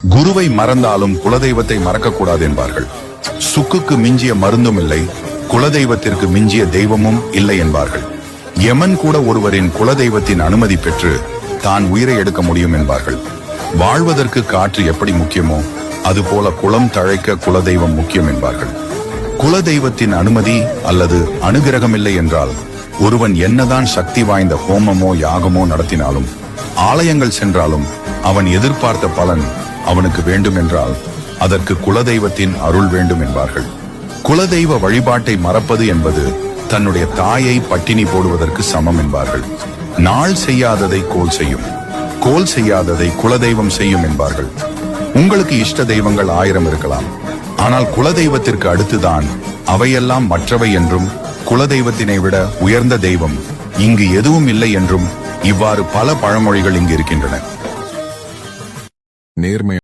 குருவை மறந்தாலும் குலதெய்வத்தை மறக்கக்கூடாது என்பார்கள். சுக்குக்கு மிஞ்சிய மருந்தும் இல்லை குலதெய்வத்திற்கு மிஞ்சிய தெய்வமும் இல்லை என்பார்கள். யமன் கூட ஒருவரின் குலதெய்வத்தின் அனுமதி பெற்று தான் உயிரை எடுக்க முடியும் என்பார்கள். வாழ்வதற்கு காற்று எப்படி முக்கியமோ அதுபோல குளம் தழைக்க குலதெய்வம் முக்கியம் என்பார்கள். குலதெய்வத்தின் அனுமதி அல்லது அனுகிரகம் இல்லை என்றால் ஒருவன் என்னதான் சக்தி வாய்ந்த ஹோமமோ யாகமோ நடத்தினாலும் ஆலயங்கள் சென்றாலும் அவன் எதிர்பார்த்த பலன் அவனுக்கு வேண்டும் என்றால் அதற்கு குலதெய்வத்தின் அருள் வேண்டும் என்பார்கள். குலதெய்வ வழிபாட்டை மறப்பது என்பது தன்னுடைய தாயை பட்டினி போடுவதற்கு சமம் என்பார்கள். நாள் செய்யாததை கோல் செய்யும் கோல் செய்யாததை குலதெய்வம் செய்யும் என்பார்கள். உங்களுக்கு இஷ்ட தெய்வங்கள் ஆயிரம் இருக்கலாம். ஆனால் குலதெய்வத்திற்கு அடுத்துதான் அவையெல்லாம் மற்றவை என்றும் குலதெய்வத்தினை விட உயர்ந்த தெய்வம் இங்கு எதுவும் இல்லை என்றும் இவ்வாறு பல பழமொழிகள் இங்கு இருக்கின்றன. நேர்மை